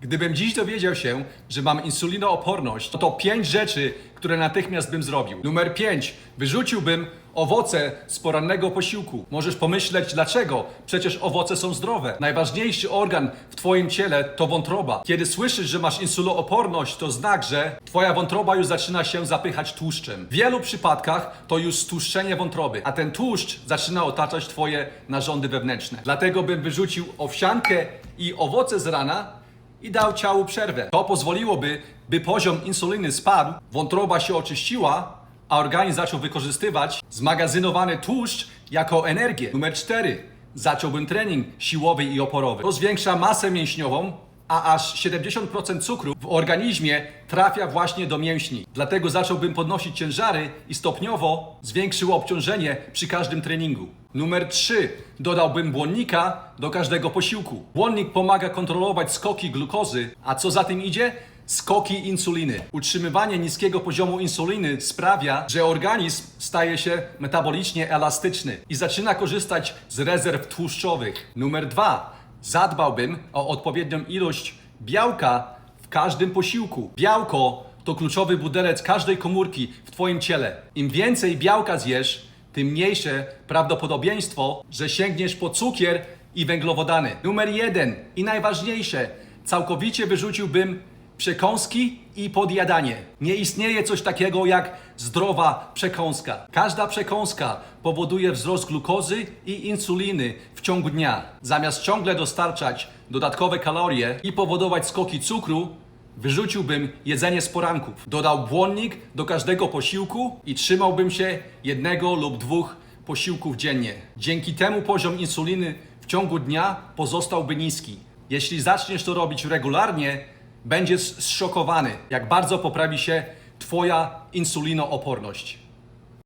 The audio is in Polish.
Gdybym dziś dowiedział się, że mam insulinooporność, to pięć rzeczy, które natychmiast bym zrobił. Numer pięć. Wyrzuciłbym owoce z porannego posiłku. Możesz pomyśleć dlaczego? Przecież owoce są zdrowe. Najważniejszy organ w twoim ciele to wątroba. Kiedy słyszysz, że masz insulooporność, to znak, że twoja wątroba już zaczyna się zapychać tłuszczem. W wielu przypadkach to już stłuszczenie wątroby, a ten tłuszcz zaczyna otaczać twoje narządy wewnętrzne. Dlatego bym wyrzucił owsiankę i owoce z rana i dał ciału przerwę. To pozwoliłoby, by poziom insuliny spadł, wątroba się oczyściła, a organizm zaczął wykorzystywać zmagazynowany tłuszcz jako energię. Numer 4. Zacząłbym trening siłowy i oporowy. To zwiększa masę mięśniową, a aż 70% cukru w organizmie trafia właśnie do mięśni. Dlatego zacząłbym podnosić ciężary i stopniowo zwiększył obciążenie przy każdym treningu. Numer 3. Dodałbym błonnika do każdego posiłku. Błonnik pomaga kontrolować skoki glukozy, a co za tym idzie? Skoki insuliny. Utrzymywanie niskiego poziomu insuliny sprawia, że organizm staje się metabolicznie elastyczny i zaczyna korzystać z rezerw tłuszczowych. Numer 2. Zadbałbym o odpowiednią ilość białka w każdym posiłku. Białko to kluczowy budelec każdej komórki w Twoim ciele. Im więcej białka zjesz, tym mniejsze prawdopodobieństwo, że sięgniesz po cukier i węglowodany. Numer jeden i najważniejsze, całkowicie wyrzuciłbym przekąski i podjadanie. Nie istnieje coś takiego jak zdrowa przekąska. Każda przekąska powoduje wzrost glukozy i insuliny w ciągu dnia. Zamiast ciągle dostarczać dodatkowe kalorie i powodować skoki cukru, Wyrzuciłbym jedzenie z poranków, dodał błonnik do każdego posiłku i trzymałbym się jednego lub dwóch posiłków dziennie. Dzięki temu poziom insuliny w ciągu dnia pozostałby niski. Jeśli zaczniesz to robić regularnie, będziesz zszokowany, jak bardzo poprawi się Twoja insulinooporność.